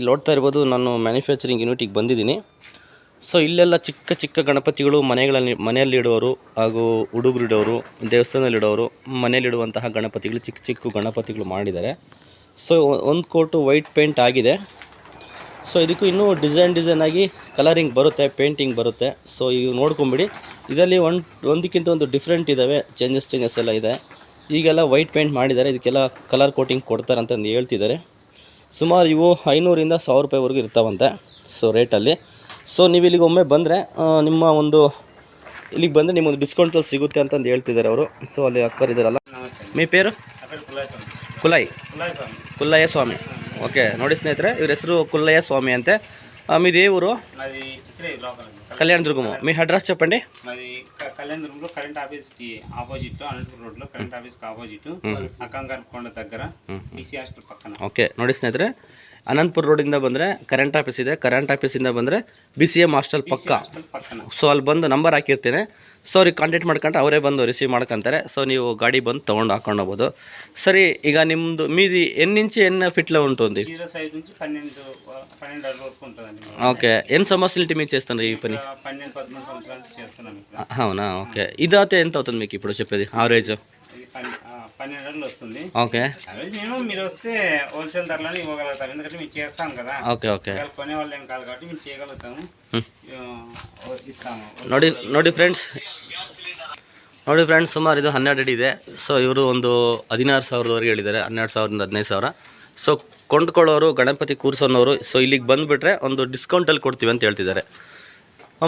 ಇಲ್ಲಿ ನೋಡ್ತಾ ಇರ್ಬೋದು ನಾನು ಮ್ಯಾನುಫ್ಯಾಕ್ಚರಿಂಗ್ ಯೂನಿಟಿಗೆ ಬಂದಿದ್ದೀನಿ. ಸೊ ಇಲ್ಲೆಲ್ಲ ಚಿಕ್ಕ ಚಿಕ್ಕ ಗಣಪತಿಗಳು ಮನೆಗಳಲ್ಲಿ ಮನೆಯಲ್ಲಿಡೋರು ಹಾಗೂ ಹುಡುಗರಿಡೋರು ದೇವಸ್ಥಾನದಲ್ಲಿಡೋರು ಮನೆಯಲ್ಲಿಡುವಂತಹ ಗಣಪತಿಗಳು, ಚಿಕ್ಕ ಚಿಕ್ಕ ಗಣಪತಿಗಳು ಮಾಡಿದ್ದಾರೆ. ಸೊ ಒಂದು ಕೋಟು ವೈಟ್ ಪೇಂಟ್ ಆಗಿದೆ. ಸೊ ಇದಕ್ಕೂ ಇನ್ನೂ ಡಿಸೈನ್ ಡಿಸೈನ್ ಆಗಿ ಕಲರಿಂಗ್ ಬರುತ್ತೆ ಪೇಂಟಿಂಗ್ ಬರುತ್ತೆ. ಸೊ ಈಗ ನೋಡ್ಕೊಂಬಿಡಿ. ಇದರಲ್ಲಿ ಒಂದು ಒಂದಕ್ಕಿಂತ ಒಂದು ಡಿಫ್ರೆಂಟ್ ಇದ್ದಾವೆ ಚೇಂಜಸ್ ಚೇಂಜಸ್ ಎಲ್ಲ ಇದೆ. ಈಗೆಲ್ಲ ವೈಟ್ ಪೇಂಟ್ ಮಾಡಿದ್ದಾರೆ, ಇದಕ್ಕೆಲ್ಲ ಕಲರ್ ಕೋಟಿಂಗ್ ಕೊಡ್ತಾರೆ ಅಂತಂದು ಹೇಳ್ತಿದ್ದಾರೆ. ಸುಮಾರು ಇವು ಐನೂರಿಂದ ಸಾವಿರ ರೂಪಾಯಿವರೆಗೂ ಇರ್ತಾವಂತೆ ಸೊ ರೇಟಲ್ಲಿ ಸೊ ನೀವು ಇಲ್ಲಿಗೆ ಒಮ್ಮೆ ಬಂದರೆ ನಿಮ್ಮ ಒಂದು ಇಲ್ಲಿಗೆ ಬಂದರೆ ನಿಮ್ಮೊಂದು ಡಿಸ್ಕೌಂಟಲ್ಲಿ ಸಿಗುತ್ತೆ ಅಂತಂದು ಹೇಳ್ತಿದ್ದಾರೆ ಅವರು. ಸೊ ಅಲ್ಲಿ ಅಕ್ಕರ್ ಇದ್ದಾರಲ್ಲ. ಮೀ ಪೇರು? ಕುಲಾಯಿ. ಕುಲ್ಲಯ್ಯ ಸ್ವಾಮಿ ಓಕೆ ನೋಡಿ ಸ್ನೇಹಿತರೆ ಇವ್ರ ಹೆಸರು ಕುಲ್ಲಯ್ಯ ಸ್ವಾಮಿ ಅಂತೆ. మీది ఏ ఊరు మాది ఇక్కడే లోకల్ అండి. కళ్యాణ దుర్గము మీ అడ్రస్ చెప్పండి మాది క- కళ్యాణదుర్గంలో కరెంట్ ఆఫీస్ కి ఆపోజిట్ అనంతపురం రోడ్ లో కరెంట్ ఆఫీస్ కి ఆపోజిట్ అక్కంగారి కొండ దగ్గర బీసీ హాస్టల్ పక్కన ಓಕೆ ನೋಡಿ ಸ್ನೇಹಿತರೆ ಅನಂತಪುರ ರೋಡಿಂದ ಬಂದರೆ ಕರೆಂಟ್ ಆಫೀಸ್ ಇದೆ ಕರೆಂಟ್ ಆಫೀಸಿಂದ ಬಂದರೆ ಬಿ ಸಿ ಎಮ್ ಹಾಸ್ಟೆಲ್ ಪಕ್ಕ హాస్టల్ పక్కన ಸೊ ಅಲ್ಲಿ ಬಂದು ನಂಬರ್ ಹಾಕಿರ್ತೇನೆ ಸೊ ಅವ್ರಿಗೆ ಕಾಂಟ್ಯಾಕ್ಟ್ ಮಾಡ್ಕೊಂಡ್ರೆ ಅವರೇ ಬಂದು ರಿಸೀವ್ ಮಾಡ್ಕೊಂತಾರೆ ಸೊ ನೀವು ಗಾಡಿ ಬಂದು ತೊಗೊಂಡು ಹಾಕೊಂಡು ಹೋಗ್ಬೋದು ಸರಿ ಈಗ ನಿಮ್ಮದು మీది ఎన్ని నుంచి ఎన్ని ఫిట్లో ఉంటుంది జీరో సైజ్ నుంచి పన్నెండు పన్నెండు అడుగు వరకు ఉంటుందండి ఓకే ఎన్ని సంవత్సరాల నుంచి మీరు చేస్తున్నారు ఈ పని ఇక్కడ పన్నెండు పదమూడు సంవత్సరాల నుంచి చేస్తున్నాం ఇక్కడ అవునా ఓకే ఇదైతే ఎంత అవుతుంది మీకు ఇప్పుడు చెప్పేది ఆవరేజ్ ఇది పన్నె- ఆ, పన్నెండు అడుగులు వస్తుంది ఓకే అదే మేము మీరు వస్తే హోల్సేల్ ధరలోనే ఇవ్వగలుగుతాం ఎందుకంటే మేము చేస్తాం కదా ఓకే ఓకే ఒకవేళ కొనే వాళ్ళు ఏం కాదు కాబట్టి మేము చేయగలుగుతాము ಹ್ಮ್. ఆ, ఇస్తాము ನೋಡಿ ನೋಡಿ ಫ್ರೆಂಡ್ಸ್ ನೋಡಿ ಫ್ರೆಂಡ್ಸ್ ಸುಮಾರು ಇದು ಹನ್ನೆರಡು ಅಡಿ ಇದೆ. ಸೊ ಇವರು ಒಂದು ಹದಿನಾರು ಸಾವಿರದವರೆಗೆ ಹೇಳಿದ್ದಾರೆ. ಹನ್ನೆರಡು ಸಾವಿರದಿಂದ ಹದಿನೈದು ಸಾವಿರ. ಸೊ ಕೊಂಡ್ಕೊಳ್ಳೋರು ಗಣಪತಿ ಕೂರಿಸೋನವರು ಸೊ ಇಲ್ಲಿಗೆ ಬಂದುಬಿಟ್ರೆ ಒಂದು ಡಿಸ್ಕೌಂಟಲ್ಲಿ ಕೊಡ್ತೀವಿ ಅಂತ ಹೇಳ್ತಿದ್ದಾರೆ.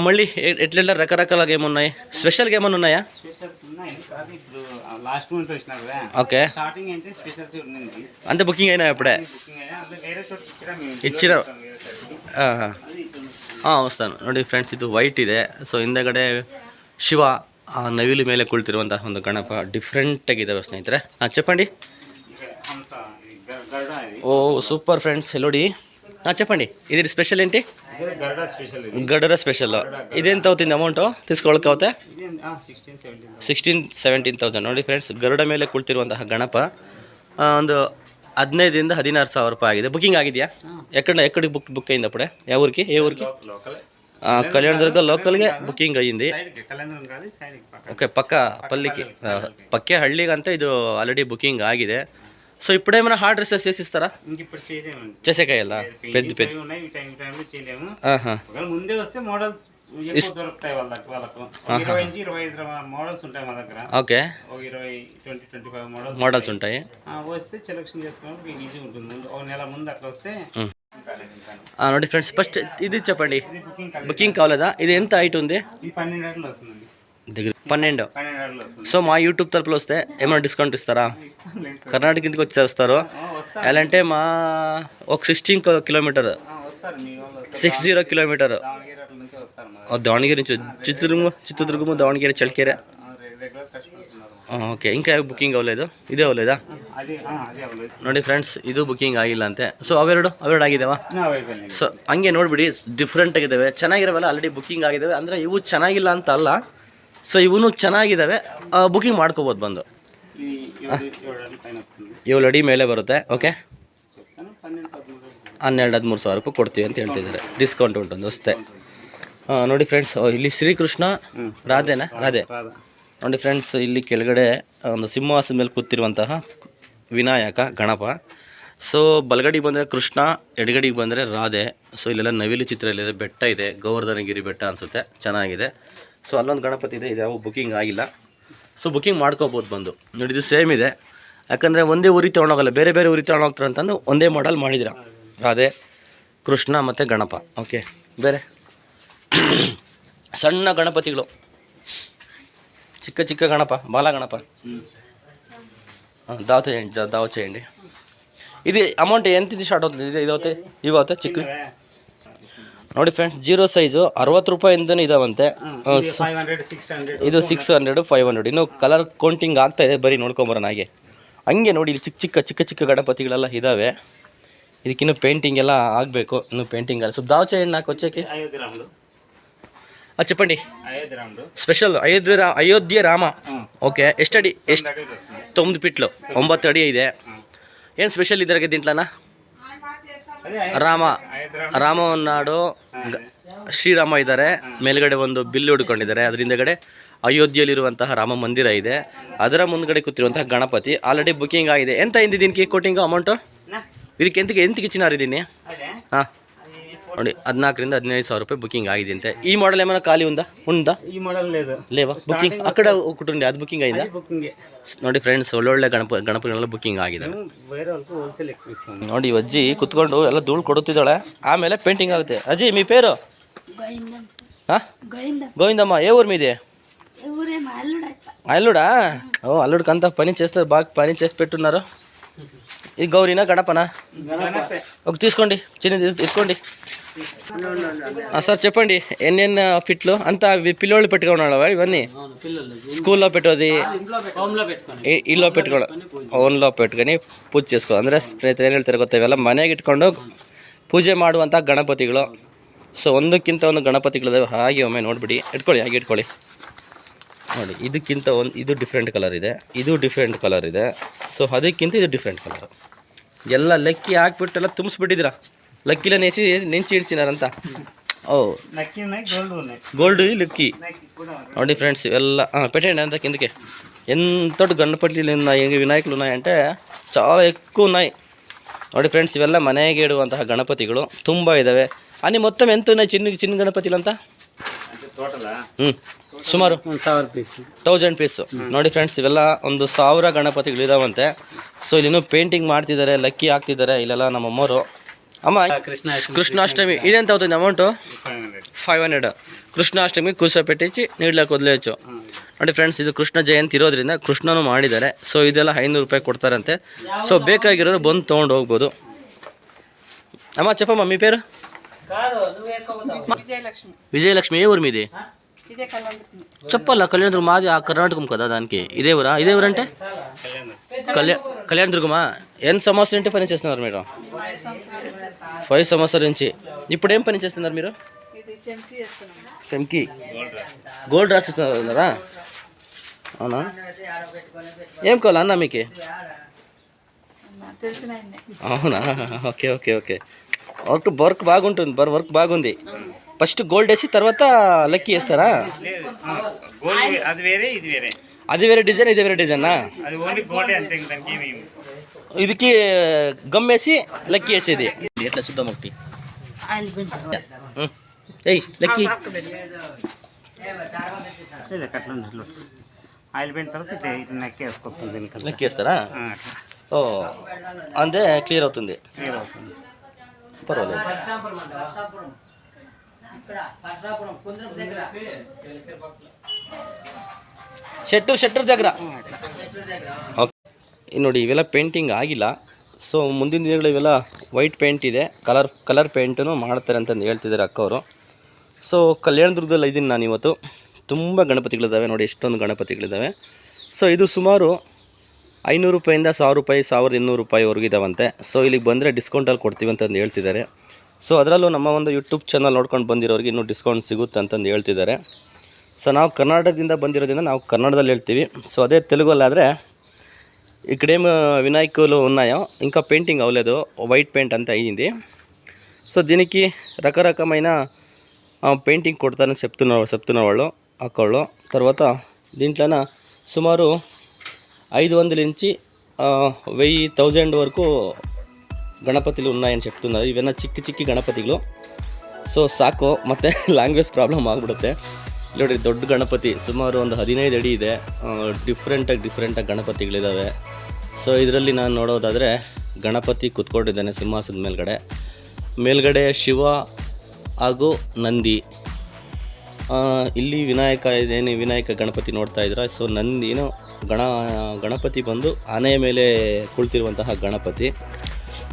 ಮಳ್ಳಿ ಎಟ್ಲೆಲ್ಲ ರಕರಕಲ ಗೇಮ್ ఉన్నాయి స్పెషల్ గేమ్ ఉన్నాయా ఓకే అంటే బుకింగ్ ಇಚ್ಚಿರ ಹಾಂ ಹಾಂ. ಹಾಂ ನೋಡಿ ಫ್ರೆಂಡ್ಸ್ ಇದು ವೈಟ್ ಇದೆ. ಸೊ ಹಿಂದೆಗಡೆ ಶಿವ, ಆ, ನವಿಲು ಮೇಲೆ ಕುಳಿತಿರುವಂತಹ ಒಂದು ಗಣಪ ಡಿಫ್ರೆಂಟಾಗಿದ್ದಾವೆ ಸ್ನೇಹಿತರೆ. ಹಾಂ ಚಪ್ಪಂಡಿ ಓ ಸೂಪರ್ ಫ್ರೆಂಡ್ಸ್ ನೋಡಿ ಹಾಂ ಚಪ್ಪಂಡಿ ಇದ್ರ ಸ್ಪೆಷಲ್ ಏಂಟಿ ಗಡರ ಸ್ಪೆಷಲ್ ఇదెంత అవుతుంది ಅಮೌಂಟು తీసుకోవడానికి ಅವತ್ತೆ ಸಿಕ್ಸ್ಟೀನ್ ಸೆವೆಂಟೀನ್ ತೌಸಂಡ್ ನೋಡಿ ಫ್ರೆಂಡ್ಸ್ ಗರುಡ ಮೇಲೆ ಕುಳಿತಿರುವಂತಹ ಗಣಪ ಒಂದು ಹದಿನೈದರಿಂದ ಹದಿನಾರು ಸಾವಿರ ರೂಪಾಯಿ ಆಗಿದೆ. ಬುಕ್ಕಿಂಗ್ ಆಗಿದೆಯಾ? ಎಕ್ಕಡ ಎಕ್ಕಡಿ ಬುಕ್ ಬುಕ್ ಇಂದ ಅಪ್ಪಡೆ ಯಾವೂರಿಗೆ ಏ ಊರಿಗೆ? ಕಲ್ಯಾಣ ದುರ್ಗ ಲೋಕಲ್ಗೆ ಬುಕ್ಕಿಂಗ್ ಅಯ್ಯಿಂದಿ ಓಕೆ ಪಕ್ಕ. ಪಲ್ಲಿಗೆ. ಪಕ್ಕೆ ಹಳ್ಳಿಗೆ ಅಂತ ಇದು ಆಲ್ರೆಡಿ ಬುಕ್ಕಿಂಗ್ ಆಗಿದೆ. ಸೊ ಇಪ್ಪಡೆ ಮನೆ ಹಾರ್ಡ್ ಡ್ರೆಸ್ ಸೇರಿಸ್ತಾರ ಚಸೆಕಾಯಿ ಅಲ್ಲ? ಪೆದ್ದು ಪೆದ್ದು. ಹಾಂ ಹಾಂ ఎక్కువ దొరుకుతాయి వాళ్ళకి వాళ్ళకు. ఒక ఇరవై నుంచి ఇరవై ఐదు మోడల్స్ ఉంటాయి మా దగ్గర. ఓకే. ఒక ఇరవై twenty twenty five models models ఉంటాయి. ఆ, వస్తే సెలెక్షన్ చేసుకోవడానికి మీకు ఈజీ ఉంటుంది. ముందు ఒక నెల ముందు అట్లా వస్తే మ్. కాలేదు ఇంకా. ఆ, ನೋಡಿ ఫ్రెండ్స్ ఫస్ట్ ఇది చెప్పండి. బుకింగ్ కావాలదా? ఇది ఎంత హైట్ ఉంది? పన్నెండు దగ్గర పన్నెండు. సో మా యూట్యూబ్ తరపులో వస్తే ఏమైనా డిస్కౌంట్ ఇస్తారా. కర్ణాటక ఇంటికి వచ్చేస్తారు? ఎలా అంటే మా ఒక sixteen kilometre six zero kilometre Davangere అట్ల నుంచి వస్తారు మా దావణగిరి నుంచి చిత్తూరుగు చిత్తూరుగు దావణగిరి చలికేరే రెగ్యులర్ కస్టమర్స్ ఉన్నారు ఓకే ఇంకా బుకింగ్ అవ్వలేదు ఇదే అవ్వలేదా అది ఆ, అదే అవ్వలేదు ನೋಡಿ ಫ್ರೆಂಡ್ಸ್ ಇದು ಬುಕಿಂಗ್ ಆಗಿಲ್ಲ ಅಂತೆ ಸೊ ಅವೆರಡು ಅವೆರಡು ಆಗಿದಾವ ನಾವು అయిపోయింది ಸೊ ಹಂಗೆ ನೋಡ್ಬಿಡಿ ಡಿಫ್ರೆಂಟ್ ಆಗಿದ್ದಾವೆ ಚೆನ್ನಾಗಿರವಲ್ಲ ಆಲ್ರೆಡಿ ಬುಕಿಂಗ್ ಆಗಿದ್ದಾವೆ ಅಂದರೆ ಇವು ಚೆನ್ನಾಗಿಲ್ಲ ಅಂತ ಅಲ್ಲ ಸೊ ಇವನು ಚೆನ್ನಾಗಿದ್ದಾವೆ ಬುಕಿಂಗ್ ಮಾಡ್ಕೋಬೋದು ಬಂದು ఇది ఏడు ఏడు అడుగుల పైన వస్తుంది ಏಳು ಅಡಿ ಮೇಲೆ ಬರುತ್ತೆ ಓಕೆ చెప్తాను పన్నెండు పదమూడు ಹನ್ನೆರಡು ಹದಿಮೂರು ಸಾವಿರ ರೂಪಾಯಿ ಕೊಡ್ತೀವಿ ಅಂತ ಹೇಳ್ತಿದ್ದಾರೆ ಡಿಸ್ಕೌಂಟ್ ಉಂಟು ಅಷ್ಟೇ ಹಾಂ ನೋಡಿ ಫ್ರೆಂಡ್ಸ್ ಇಲ್ಲಿ ಶ್ರೀಕೃಷ್ಣ ರಾಧೆನಾ? ರಾಧೆ. ನೋಡಿ ಫ್ರೆಂಡ್ಸ್ ಇಲ್ಲಿ ಕೆಳಗಡೆ ಒಂದು ಸಿಂಹಾಸದ ಮೇಲೆ ಕೂತಿರುವಂತಹ ವಿನಾಯಕ ಗಣಪ. ಸೊ ಬಲಗಡಿಗೆ ಬಂದರೆ ಕೃಷ್ಣ ಎಡಗಡಿಗೆ ಬಂದರೆ ರಾಧೆ. ಸೊ ಇಲ್ಲೆಲ್ಲ ನವಿಲು ಚಿತ್ರ ಇಲ್ಲಿದೆ ಬೆಟ್ಟ ಇದೆ ಗೋವರ್ಧನಗಿರಿ ಬೆಟ್ಟ ಅನಿಸುತ್ತೆ. ಚೆನ್ನಾಗಿದೆ. ಸೊ ಅಲ್ಲೊಂದು ಗಣಪತಿ ಇದೆ ಇದು ಯಾವ ಬುಕ್ಕಿಂಗ್ ಆಗಿಲ್ಲ. ಸೊ ಬುಕ್ಕಿಂಗ್ ಮಾಡ್ಕೋಬೋದು ಬಂದು. ನೋಡಿ ಇದು ಸೇಮ್ ಇದೆ. ಯಾಕಂದರೆ ಒಂದೇ ಊರಿ ತೊಗೊಂಡೋಗಲ್ಲ ಬೇರೆ ಬೇರೆ ಊರಿ ತೊಗೊಂಡೋಗ್ತಾರೆ ಅಂತಂದು ಒಂದೇ ಮಾಡಲ್ ಮಾಡಿದಿರ ರಾಧೆ ಕೃಷ್ಣ ಮತ್ತು ಗಣಪ. ಓಕೆ ಬೇರೆ? ಸಣ್ಣ ಗಣಪತಿಗಳು. ಚಿಕ್ಕ ಚಿಕ್ಕ ಗಣಪ ಬಾಲ ಗಣಪ. ದಾವತ ಜಾ ದಾವ ಚೆಂಡಿ ಇದು ಅಮೌಂಟ್ ఎంత ఇది స్టాರ್ట్ అవుతుంది ಚಿಕ್ಕ. ನೋಡಿ ಫ್ರೆಂಡ್ಸ್ ಜೀರೋ ಸೈಜು ಅರವತ್ತು ರೂಪಾಯಿಂದನೂ ಇದಾವಂತೆ. ಇದು ಸಿಕ್ಸ್ ಹಂಡ್ರೆಡ್ ಫೈವ್ ಹಂಡ್ರೆಡ್ ಇನ್ನು ಕಲರ್ ಕೌಂಟಿಂಗ್ ಆಗ್ತಾ ಇದೆ ಬರೀ ನೋಡ್ಕೊಂಬರೋಣ ಹಾಗೆ. ಹಂಗೆ ನೋಡಿ ಇಲ್ಲಿ ಚಿಕ್ಕ ಚಿಕ್ಕ ಚಿಕ್ಕ ಚಿಕ್ಕ ಗಣಪತಿಗಳೆಲ್ಲ ಇದ್ದಾವೆ ಇದಕ್ಕಿನ್ನೂ ಪೇಂಟಿಂಗ್ ಎಲ್ಲ ಆಗಬೇಕು ಇನ್ನು ಪೇಂಟಿಂಗ್ ಸ್ವಲ್ಪ ದಾವಚೆ ಹಣ್ಣು ಹಾಕಿ చెప్పండి స్పెషల్ అయోధ్య అయోధ్య రామ ఓకే ఎస్టడి ఎస్ట్ తొమ్మిది పిట్లు ಒಂಬತ್ತು ಅಡಿ ಇದೆ. ಏನು ಸ್ಪೆಷಲ್ ఇద్దరికి దీంట్లోనా ರಾಮ. ರಾಮ ఉన్నాడు ಶ್ರೀರಾಮ ಇದ್ದಾರೆ ಮೇಲ್ಗಡೆ ಒಂದು ಬಿಲ್ಲು ಹಿಡ್ಕೊಂಡಿದ್ದಾರೆ. ಅದರಿಂದಗಡೆ ಅಯೋಧ್ಯೆಯಲ್ಲಿರುವಂತಹ ರಾಮ ಮಂದಿರ ಇದೆ. ಅದರ ಮುಂದ್ಗಡೆ ಕೂತಿರುವಂತಹ ಗಣಪತಿ. ಆಲ್ರೆಡಿ ಬುಕಿಂಗ್ ಆಗಿದೆ. ಎಂತ ಅಂದಿದೀನಿ ಕೇಕ್ ಕೊಟ್ಟಿಂಗ್ ಅಮೌಂಟು ಇದಕ್ಕೆ ಎಂತಿಗೆ ಎಂತ ಚಿನ್ನಾರಿದ್ದೀನಿ ಹಾಂ. ನೋಡಿ ಹದಿನಾಲ್ಕರಿಂದ ಹದಿನೈದು ಸಾವಿರ ರೂಪಾಯಿ ಬುಕಿಂಗ್ ಆಗಿದೆ ಅಂತೆ ಈ ಮಾಡಲ್ ಏಮನ ಖಾಲಿ ಉಂದಾ? ಉಂದಾ ಈ ಮಾಡಲ್ ಲೇವಾ ಬುಕಿಂಗ್ ಆ ಕಡೆ ಕುಟುಂಬ ಅದು ಬುಕಿಂಗ್ ಆಯ್ತಾ ನೋಡಿ ಫ್ರೆಂಡ್ಸ್ ಒಳ್ಳೊಳ್ಳೆ ಗಣಪ ಗಣಪತಿಗಳೆಲ್ಲ ಬುಕಿಂಗ್ ಆಗಿದೆ. ನೋಡಿ ಅಜ್ಜಿ ಕುತ್ಕೊಂಡು ಎಲ್ಲ ಧೂಳು ಕೊಡುತ್ತಿದ್ದಾಳೆ. ಆಮೇಲೆ ಪೇಂಟಿಂಗ್ ಆಗುತ್ತೆ. ಅಜ್ಜಿ ಮೀ ಪೇರು? ಗೋವಿಂದಮ್ಮ. ಏ ಊರ್ ಮೀದಿ ಅಲ್ಲುಡಾ ಓ ಅಲ್ಲುಡ್ಕಂತ ಪನಿ ಚೇಸ್ತಾರೆ ಬಾಕ್ ಪನಿ ಚೇಸ್ಬಿಟ್ಟು ఇది గౌరీనా గణపనా ఒక తీసుకోండి చిన్నది ఎత్తుకోండి ఆ, సార్ చెప్పండి ఎన్నెన్న ఫిట్లు అంతా ఇవి పిల్లోళ్ళు పెట్టుకున్నావా ఇవన్నీ స్కూల్లో పెట్టేది ఇ- ఇల్లో పెట్టుకోవడం ఓన్లో పెట్టుకొని ಪೂಜೆ చేసుకో ಅಂದರೆ ಸ್ನೇಹಿತರೆ ಏನು ಹೇಳ್ತಾರೆ ಗೊತ್ತಾ ಇವೆಲ್ಲ ಮನೆಗೆ ಇಟ್ಕೊಂಡು ಪೂಜೆ ಮಾಡುವಂಥ ಗಣಪತಿಗಳು ಸೊ ಒಂದಕ್ಕಿಂತ ಒಂದು ಗಣಪತಿಗಳಿದಾವೆ ಹಾಗೆ ಒಮ್ಮೆ ನೋಡ್ಬಿಡಿ ಇಟ್ಕೊಳ್ಳಿ ಹಾಗೆ ಇಟ್ಕೊಳ್ಳಿ ನೋಡಿ ಇದಕ್ಕಿಂತ ಒಂದು ಇದು ಡಿಫ್ರೆಂಟ್ ಕಲರ್ ಇದೆ. ಇದು ಡಿಫ್ರೆಂಟ್ ಕಲರ್ ಇದೆ. ಸೊ ಅದಕ್ಕಿಂತ ಇದು ಡಿಫ್ರೆಂಟ್ ಕಲರ್ ಎಲ್ಲ ಲಕ್ಕಿ ಹಾಕ್ಬಿಟ್ಟೆಲ್ಲ ತುಂಬಿಸ್ಬಿಟ್ಟಿದ್ದೀರಾ? ಲಕ್ಕಿಲ ನೆಸಿ ನೆಂಚಿ ಇಡ್ಸಿನಾರಂತ ಓ. ಗೋಲ್ಡ್ ಲಕ್ಕಿ. ನೋಡಿ ಫ್ರೆಂಡ್ಸ್ ಇವೆಲ್ಲ ಪಟ್ಟೆ ಅಂತ ಎಲ್ಲ పెట్టండి అంత కిందకి ఎంతటి ಹೆಂಗೆ ఉన్నాయి ನಾಯಿ ఉన్నాయంటే ಚಾಲ ಎಕ್ಕು ನಾಯಿ. ನೋಡಿ ಫ್ರೆಂಡ್ಸ್ ಇವೆಲ್ಲ ಮನೆಗೆ ಇಡುವಂತಹ ಗಣಪತಿಗಳು. ತುಂಬ ಇದ್ದಾವೆ అని ಮೊತ್ತ ಎಂತ ಚಿನ್ನ ಚಿನ್ನ ಗಣಪತಿಲಂತ? గణపతిలు ಹ್ಞೂ ಸುಮಾರು ಒಂದು ಸಾವಿರ ಪೀಸ್ ತೌಸಂಡ್ ಪೀಸ್ ನೋಡಿ ಫ್ರೆಂಡ್ಸ್ ಇವೆಲ್ಲ ಒಂದು ಸಾವಿರ ಗಣಪತಿಗಳು ಇದಾವಂತೆ ಸೊ ಇಲ್ಲಿನ್ನೂ ಪೇಂಟಿಂಗ್ ಮಾಡ್ತಿದ್ದಾರೆ ಲಕ್ಕಿ ಹಾಕ್ತಿದ್ದಾರೆ ಇಲ್ಲೆಲ್ಲ ನಮ್ಮ ಅಮ್ಮವರು ಅಮ್ಮ ಕೃಷ್ಣಾಷ್ಟಮಿ ಇದೆಂತ అవుతుంది amount five hundred five hundred Krishnashtami కూర్చోపెట్టించి నీళ్ళకి వదిలేయచ్చు ನೋಡಿ ಫ್ರೆಂಡ್ಸ್ ಇದು ಕೃಷ್ಣ ಜಯಂತಿ ಇರೋದ್ರಿಂದ ಕೃಷ್ಣನೂ ಮಾಡಿದ್ದಾರೆ ಸೊ ಇದೆಲ್ಲ ಐನೂರು ರೂಪಾಯಿ ಕೊಡ್ತಾರಂತೆ ಸೊ ಬೇಕಾಗಿರೋದು ಬಂದು ತೊಗೊಂಡು ಹೋಗ್ಬೋದು అమ్మ చెప్పమ్మా మీ పేరు విజయలక్ష్మి విజయలక్ష్మి ఏ ఊరు మీది ఇదే కళ్ళందుకు చెప్పాలా? కళ్యాణదుర్గం మాది ఆ కర్ణాటకం కదా దానికి. ఇదే ఊరా ఇదే ఊరంటే కళ్యాణ కళ్యాణదుర్గమా ఎన్ని సంవత్సరం నుండి పని చేస్తున్నారు మీరు ఫైవ్ సంవత్సరాల నుంచి. ఇప్పుడు ఏం పని చేస్తున్నారు మీరు? సెమ్కి గోల్డ్ రాసిస్తున్నారా? అవునా? ఏం కావాలా అన్న మీకు. అవునా? Okay okay okay. Work work బాగుంటుంది బర్ వర్క్ బాగుంది. ఫస్ట్ గోల్డ్ వేసి తర్వాత లక్కీ వేస్తారా? గోల్డ్ అది వేరే ఇది వేరే. అది వేరే డిజైన్ ఇది వేరే డిజైనా? అది ఓన్లీ గోల్డ్ అంతే ఇంక దానికి ఏమి ఇదికి గమ్ వేసి లక్కీ వేసేది. ఎట్లా చూద్దాం ఒకటి. ఏయ్ లక్కీ. ఆయిల్ పెయిన్ తర్వాత ఇట్లా వేసుకొస్తుంది వేస్తారా? ఓ అంతే క్లియర్ అవుతుంది. క్లియర్ అవుతుంది. పర్వాలేదు. ಶೆಟ್ಟರ್ ಶೆಟ್ಟರ್ ಜಾಗ್ರ ಓಕೆ ನೋಡಿ ಇವೆಲ್ಲ ಪೇಂಟಿಂಗ್ ಆಗಿಲ್ಲ. ಸೊ ಮುಂದಿನ ದಿನಗಳು ಇವೆಲ್ಲ ವೈಟ್ ಪೇಂಟ್ ಇದೆ. ಕಲರ್ ಕಲರ್ ಪೇಂಟನ್ನು ಮಾಡ್ತಾರೆ ಅಂತಂದು ಹೇಳ್ತಿದ್ದಾರೆ ಅಕ್ಕವರು. ಸೊ ಕಲ್ಯಾಣದುರ್ಗದಲ್ಲಿ ಇದ್ದೀನಿ ನಾನು ಇವತ್ತು. ತುಂಬ ಗಣಪತಿಗಳಿದ್ದಾವೆ ನೋಡಿ ಎಷ್ಟೊಂದು ಗಣಪತಿಗಳಿದ್ದಾವೆ ಸೊ ಇದು ಸುಮಾರು ಐನೂರು ರೂಪಾಯಿಂದ ಸಾವಿರ ರೂಪಾಯಿ ಸಾವಿರದ ಇನ್ನೂರು ರೂಪಾಯಿವರೆಗೂ ಇದ್ದಾವಂತೆ ಸೊ ಇಲ್ಲಿಗೆ ಬಂದರೆ ಡಿಸ್ಕೌಂಟಲ್ಲಿ ಕೊಡ್ತೀವಿ ಅಂತಂದು ಹೇಳ್ತಿದ್ದಾರೆ. ಸೊ ಅದರಲ್ಲೂ ನಮ್ಮ ಒಂದು ಯೂಟ್ಯೂಬ್ ಚಾನಲ್ ನೋಡ್ಕೊಂಡು ಬಂದಿರೋರಿಗೆ ಇನ್ನೂ ಡಿಸ್ಕೌಂಟ್ ಸಿಗುತ್ತೆ ಅಂತಂದು ಹೇಳ್ತಿದ್ದಾರೆ. ಸೊ ನಾವು ಕರ್ನಾಟಕದಿಂದ ಬಂದಿರೋದ್ರಿಂದ ನಾವು ಕನ್ನಡದಲ್ಲಿ ಹೇಳ್ತೀವಿ. ಸೊ ಅದೇ ತೆಲುಗಲ್ಲಾದರೆ ಈ ಕಡೆ వినాయకులు ఉన్నాయో ఇంకా పెయింటింగ్ అవ్వలేదు వైట్ పెయింట్ అంతా అయ్యింది సో దీనికి రకరకమైన పెయింటింగ్ కొడతారని చెప్తున్నారు చెప్తున్న వాళ్ళు అక్కళ్ళు తర్వాత దీంట్లోన సుమారు ఐదు వందల నుంచి వెయ్యి థౌజండ్ వరకు ಗಣಪತಿಗಳು ఉన్నాయని చెప్తున్నారు ಇವೆಲ್ಲ ಚಿಕ್ಕ ಚಿಕ್ಕ ಗಣಪತಿಗಳು ಸೊ ಸಾಕು ಮತ್ತು ಲ್ಯಾಂಗ್ವೇಜ್ ಪ್ರಾಬ್ಲಮ್ ಆಗಿಬಿಡುತ್ತೆ ಇಲ್ಲಿ ನೋಡಿ ದೊಡ್ಡ ಗಣಪತಿ ಸುಮಾರು ಒಂದು ಹದಿನೈದು ಅಡಿ ಇದೆ ಡಿಫ್ರೆಂಟಾಗಿ ಡಿಫ್ರೆಂಟಾಗಿ ಗಣಪತಿಗಳಿದ್ದಾವೆ ಸೊ ಇದರಲ್ಲಿ ನಾನು ನೋಡೋದಾದರೆ ಗಣಪತಿ ಕುತ್ಕೊಂಡಿದ್ದಾನೆ ಸಿಂಹಾಸನದ ಮೇಲ್ಗಡೆ ಮೇಲ್ಗಡೆ ಶಿವ ಹಾಗೂ ನಂದಿ ಆ, ಇಲ್ಲಿ ವಿನಾಯಕ ಇದೇನು ವಿನಾಯಕ ಗಣಪತಿ ನೋಡ್ತಾ ಇದ್ದೀರಾ ಸೊ ನಂದಿನು ಗಣ ಗಣಪತಿ ಬಂದು ಆನೆಯ ಮೇಲೆ ಕುಳಿತಿರುವಂತಹ ಗಣಪತಿ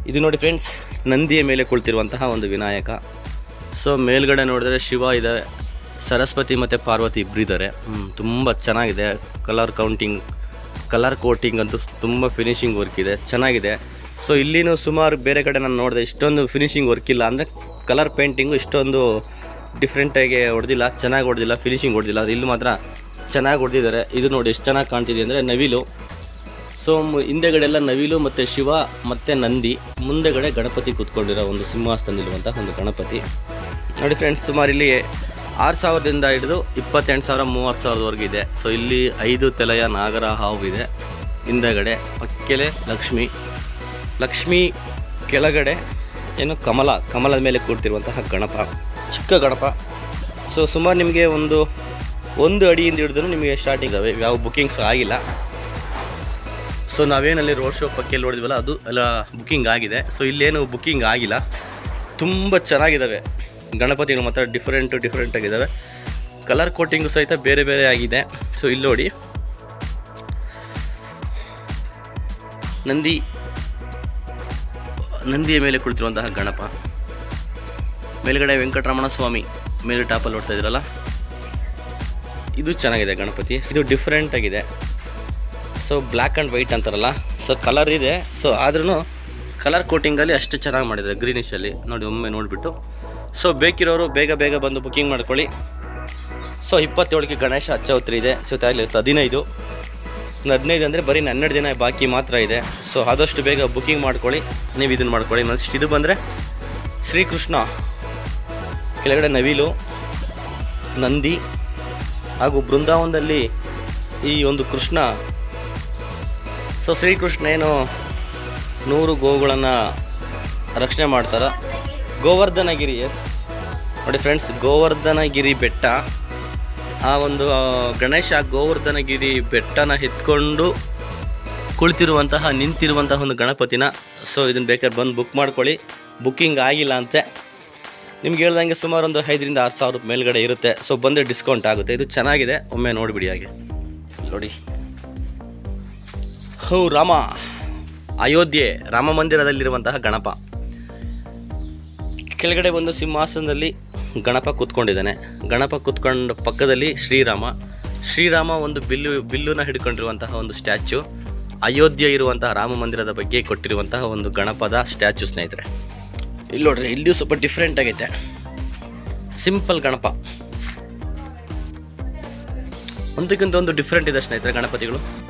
ಇದು ನೋಡಿ ಫ್ರೆಂಡ್ಸ್ ನಂದಿಯ ಮೇಲೆ ಕುಳಿತಿರುವಂತಹ ಒಂದು ವಿನಾಯಕ. ಸೊ ಮೇಲ್ಗಡೆ ನೋಡಿದ್ರೆ ಶಿವ ಇದೆ, ಸರಸ್ವತಿ ಮತ್ತು ಪಾರ್ವತಿ ಇಬ್ಬರು ಇದ್ದಾರೆ ತುಂಬ ಚೆನ್ನಾಗಿದೆ. ಕಲರ್ ಕೌಂಟಿಂಗ್ ಕಲರ್ ಕೋಟಿಂಗ್ ಅಂತೂ ತುಂಬ ಫಿನಿಶಿಂಗ್ ವರ್ಕ್ ಇದೆ, ಚೆನ್ನಾಗಿದೆ. ಸೊ ಇಲ್ಲಿನೂ ಸುಮಾರು ಬೇರೆ ಕಡೆ ನಾನು ನೋಡಿದೆ, ಇಷ್ಟೊಂದು ಫಿನಿಶಿಂಗ್ ವರ್ಕ್ ಇಲ್ಲ. ಅಂದರೆ ಕಲರ್ ಪೇಂಟಿಂಗು ಇಷ್ಟೊಂದು ಡಿಫ್ರೆಂಟಾಗಿ ಹೊಡೆದಿಲ್ಲ, ಚೆನ್ನಾಗಿ ಹೊಡೆದಿಲ್ಲ ಫಿನಿಶಿಂಗ್ ಹೊಡೆದಿಲ್ಲ. ಇಲ್ಲಿ ಮಾತ್ರ ಚೆನ್ನಾಗಿ ಹೊಡೆದಿದ್ದಾರೆ. ಇದು ನೋಡಿ ಎಷ್ಟು ಚೆನ್ನಾಗಿ ಕಾಣ್ತಿದೆ ಅಂದರೆ ನವಿಲು. ಸೊ ಹಿಂದೆಗಡೆಲ್ಲ ನವಿಲು ಮತ್ತು ಶಿವ ಮತ್ತು ನಂದಿ, ಮುಂದೆಗಡೆ ಗಣಪತಿ ಕೂತ್ಕೊಂಡಿರೋ ಒಂದು ಸಿಂಹಾಸನದಲ್ಲಿರುವಂಥ ಒಂದು ಗಣಪತಿ. ನೋಡಿ ಫ್ರೆಂಡ್ಸ್ ಸುಮಾರು ಇಲ್ಲಿ ಆರು ಸಾವಿರದಿಂದ ಹಿಡಿದು ಇಪ್ಪತ್ತೆಂಟು ಸಾವಿರ, ಮೂವತ್ತು ಸಾವಿರದವರೆಗೆ ಇದೆ. ಸೊ ಇಲ್ಲಿ ಐದು ತಲೆಯ ನಾಗರ ಹಾವು ಇದೆ. ಹಿಂದೆಗಡೆ ಪಕ್ಕೆಲೆ ಲಕ್ಷ್ಮಿ. ಲಕ್ಷ್ಮಿ ಕೆಳಗಡೆ ಏನು ಕಮಲ, ಕಮಲದ ಮೇಲೆ ಕೂರ್ತಿರುವಂತಹ ಗಣಪ. ಚಿಕ್ಕ ಗಣಪ. ಸೊ ಸುಮಾರು ನಿಮಗೆ ಒಂದು ಒಂದು ಅಡಿಯಿಂದ ಹಿಡಿದು ನಿಮಗೆ ಸ್ಟಾರ್ಟಿಂಗ್ ಅವೆ ಯಾವ ಬುಕ್ಕಿಂಗ್ಸ್ ಆಗಿಲ್ಲ. ಸೊ ನಾವೇನಲ್ಲಿ ರೋಡ್ ಶೋ ಪಕ್ಕೆಲ್ಲಿ ನೋಡಿದ್ವಲ್ಲ, ಅದು ಎಲ್ಲ ಬುಕ್ಕಿಂಗ್ ಆಗಿದೆ. ಸೊ ಇಲ್ಲೇನು ಬುಕ್ಕಿಂಗ್ ಆಗಿಲ್ಲ. ತುಂಬ ಚೆನ್ನಾಗಿದ್ದಾವೆ ಗಣಪತಿಗಳು ಮಾತ್ರ ಡಿಫ್ರೆಂಟು ಡಿಫ್ರೆಂಟ್ ಆಗಿದ್ದಾವೆ ಕಲರ್ ಕೋಟಿಂಗು ಸಹಿತ ಬೇರೆ ಬೇರೆ ಆಗಿದೆ. ಸೊ ಇಲ್ಲಿ ನೋಡಿ. ನಂದಿ, ನಂದಿಯ ಮೇಲೆ ಕುಳಿತಿರುವಂತಹ ಗಣಪ. ಮೇಲುಗಡೆ ವೆಂಕಟರಮಣ ಸ್ವಾಮಿ ಮೇಲೆ ಟಾಪಲ್ಲಿ ನೋಡ್ತಾ ಇದ್ರಲ್ಲ ಇದು ಚೆನ್ನಾಗಿದೆ ಗಣಪತಿ. ಇದು ಡಿಫ್ರೆಂಟ್ ಆಗಿದೆ. ಸೊ ಬ್ಲ್ಯಾಕ್ ಆ್ಯಂಡ್ ವೈಟ್ ಅಂತಾರಲ್ಲ. ಸೊ ಕಲರ್ ಇದೆ. ಸೊ ಆದ್ರೂ ಕಲರ್ ಕೋಟಿಂಗಲ್ಲಿ ಅಷ್ಟು ಚೆನ್ನಾಗಿ ಮಾಡಿದ್ದಾರೆ ಗ್ರೀನಿಶಲ್ಲಿ ನೋಡಿ, ಒಮ್ಮೆ ನೋಡಿಬಿಟ್ಟು. ಸೊ ಬೇಕಿರೋರು ಬೇಗ ಬೇಗ ಬಂದು ಬುಕ್ಕಿಂಗ್ ಮಾಡ್ಕೊಳ್ಳಿ. ಸೊ ಇಪ್ಪತ್ತೇಳಕ್ಕೆ ಗಣೇಶ ಚೌತ್ರಿ ಇದೆ. ಸೊ ತಾಗಲಿ ಹದಿನೈದು. ಹದಿನೈದು ಅಂದರೆ ಬರೀ ಹನ್ನೆರಡು ದಿನ ಬಾಕಿ ಮಾತ್ರ ಇದೆ. ಸೊ ಆದಷ್ಟು ಬೇಗ ಬುಕ್ಕಿಂಗ್ ಮಾಡ್ಕೊಳ್ಳಿ. ನೀವು ಇದನ್ನು ಮಾಡ್ಕೊಳ್ಳಿ. ನೆಕ್ಸ್ಟ್ ಇದು ಬಂದರೆ ಶ್ರೀಕೃಷ್ಣ, ಕೆಳಗಡೆ ನವಿಲು, ನಂದಿ ಹಾಗೂ ಬೃಂದಾವನದಲ್ಲಿ ಈ ಒಂದು ಕೃಷ್ಣ ಸೊ ಶ್ರೀಕೃಷ್ಣ ಏನು ನೂರು ಗೋವುಗಳನ್ನು ರಕ್ಷಣೆ ಮಾಡ್ತಾರ. ಗೋವರ್ಧನಗಿರಿ ಎಸ್ ನೋಡಿ ಫ್ರೆಂಡ್ಸ್ ಗೋವರ್ಧನಗಿರಿ ಬೆಟ್ಟ. ಆ ಒಂದು ಗಣೇಶ ಗೋವರ್ಧನಗಿರಿ ಬೆಟ್ಟನ ಎತ್ಕೊಂಡು ಕುಳಿತಿರುವಂತಹ, ನಿಂತಿರುವಂತಹ ಒಂದು ಗಣಪತಿನ. ಸೊ ಇದನ್ನು ಬೇಕಾದ್ರೆ ಬಂದು ಬುಕ್ ಮಾಡ್ಕೊಳ್ಳಿ. ಬುಕ್ಕಿಂಗ್ ಆಗಿಲ್ಲ ಅಂತೆ. ನಿಮ್ಗೆ ಹೇಳ್ದಂಗೆ ಸುಮಾರು ಒಂದು ಐದರಿಂದ ಆರು ಸಾವಿರ ಮೇಲ್ಗಡೆ ಇರುತ್ತೆ. ಸೊ ಬಂದರೆ ಡಿಸ್ಕೌಂಟ್ ಆಗುತ್ತೆ. ಇದು ಚೆನ್ನಾಗಿದೆ. ಒಮ್ಮೆ ನೋಡಿಬಿಡಿ ಹಾಗೆ. ನೋಡಿ. ಹೋ ರಾಮ. ಅಯೋಧ್ಯೆ ರಾಮ ಮಂದಿರದಲ್ಲಿರುವಂತಹ ಗಣಪ. ಕೆಳಗಡೆ ಒಂದು ಸಿಂಹಾಸನದಲ್ಲಿ ಗಣಪ ಕೂತ್ಕೊಂಡಿದ್ದಾನೆ. ಗಣಪ ಕೂತ್ಕೊಂಡ ಪಕ್ಕದಲ್ಲಿ ಶ್ರೀರಾಮ. ಶ್ರೀರಾಮ ಒಂದು ಬಿಲ್ಲು, ಬಿಲ್ಲುನ ಹಿಡ್ಕೊಂಡಿರುವಂತಹ ಒಂದು ಸ್ಟ್ಯಾಚು. ಅಯೋಧ್ಯೆ ಇರುವಂತಹ ರಾಮ ಮಂದಿರದ ಬಗ್ಗೆ ಕೊಟ್ಟಿರುವಂತಹ ಒಂದು ಗಣಪದ ಸ್ಟ್ಯಾಚು ಸ್ನೇಹಿತರೆ. ಇಲ್ಲಿ ನೋಡ್ರಿ, ಇಲ್ಲಿಯೂ ಸ್ವಲ್ಪ ಡಿಫ್ರೆಂಟ್ ಆಗೈತೆ. ಸಿಂಪಲ್ ಗಣಪ. ಒಂದಕ್ಕಿಂತ ಒಂದು ಡಿಫ್ರೆಂಟ್ ಇದೆ ಸ್ನೇಹಿತರೆ ಗಣಪತಿಗಳು.